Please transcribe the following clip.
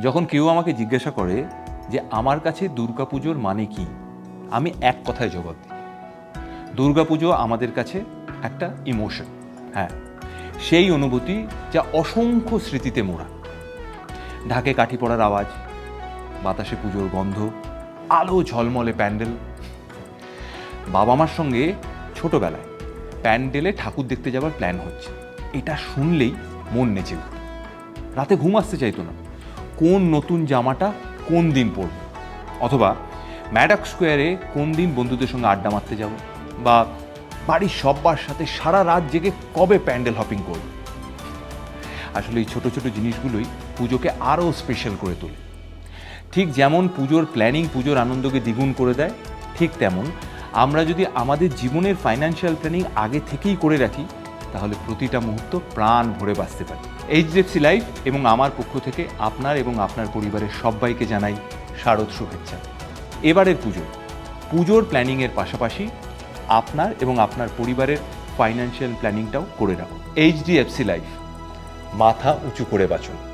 যখন কেউ আমাকে জিজ্ঞাসা করে যে আমার কাছে দুর্গাপুজোর মানে কি, আমি এক কথায় জবাব দিই। দুর্গাপুজো আমাদের কাছে একটা ইমোশন হ্যাঁ। সেই অনুভূতি যা অসংখ্য স্মৃতিতে মোড়া। ঢাকে কাঠি পড়ার আওয়াজ, বাতাসে পুজোর গন্ধ, আলো ঝলমলে প্যান্ডেল। বাবা মার সঙ্গে ছোটবেলায় প্যান্ডেলে ঠাকুর দেখতে যাওয়ার প্ল্যান হচ্ছে। এটা শুনলেই মন নেচে রাতে ঘুম আসতে চাইতো না। কোন নতুন জামাটা কোন দিন পরব? অথবা ম্যাডক স্কোয়ারে কোন দিন বন্ধুদের সঙ্গে আড্ডা মারতে যাব? বা বাড়ির সব্বার সাথে সারা রাত জেগে কবে প্যান্ডেল হপিং করব? আসলে এই ছোট ছোট জিনিসগুলোই পুজোকে আরও স্পেশাল করে তোলে। ঠিক যেমন পুজোর প্ল্যানিং পুজোর আনন্দকে দ্বিগুণ করে দেয়, ঠিক তেমন আমরা যদি আমাদের জীবনের ফাইন্যান্সিয়াল প্ল্যানিং আগে থেকেই করে রাখি তাহলে প্রতিটা মুহূর্ত প্রাণ ভরে বাঁচতে পারি। এইচডিএফসি লাইফ এবং আমার পক্ষ থেকে আপনার এবং আপনার পরিবারের সবাইকে জানাই শারদ শুভেচ্ছা। এবারের পুজো। পুজোর প্ল্যানিংয়ের পাশাপাশি আপনার এবং আপনার পরিবারের ফাইন্যান্সিয়াল প্ল্যানিংটাও করে রাখুন। এইচডিএফসি লাইফ মাথা উঁচু করে বাঁচুন।